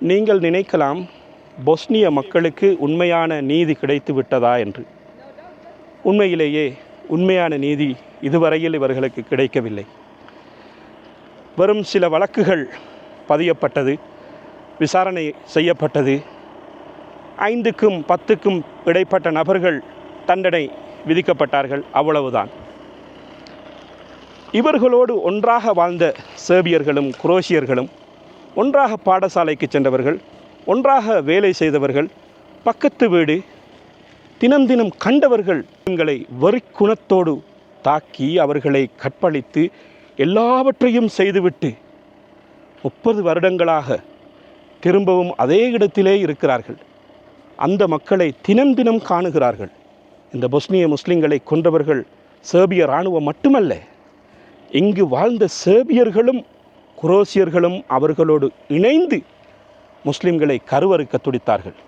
நீங்கள் நினைக்கலாம் பொஸ்னிய மக்களுக்கு உண்மையான நீதி கிடைத்து விட்டதா என்று. உண்மையிலேயே உண்மையான நீதி இதுவரையில் இவர்களுக்கு கிடைக்கவில்லை. வெறும் சில வழக்குகள் பதியப்பட்டது விசாரணை செய்யப்பட்டது. ஐந்துக்கும் பத்துக்கும் இடைப்பட்ட நபர்கள் தண்டனை விதிக்கப்பட்டார்கள் அவ்வளவுதான். இவர்களோடு ஒன்றாக வாழ்ந்த சேபியர்களும் குரோஷியர்களும் ஒன்றாக பாடசாலைக்கு சென்றவர்கள் ஒன்றாக வேலை செய்தவர்கள் பக்கத்து வீடு தினம் தினம் கண்டவர்கள் எங்களை வரிக்குணத்தோடு தாக்கி அவர்களை கற்பழித்து எல்லாவற்றையும் செய்துவிட்டு முப்பது வருடங்களாக திரும்பவும் அதே இடத்திலே இருக்கிறார்கள். அந்த மக்களை தினம் தினம் காணுகிறார்கள். இந்த பொஸ்னிய முஸ்லிம்களை கொன்றவர்கள் சேபிய இராணுவம் மட்டுமல்ல இங்கு வாழ்ந்த சேபியர்களும் குரோசியர்களும் அவர்களோடு இணைந்து முஸ்லிம்களை கருவறுக்க துடித்தார்கள்.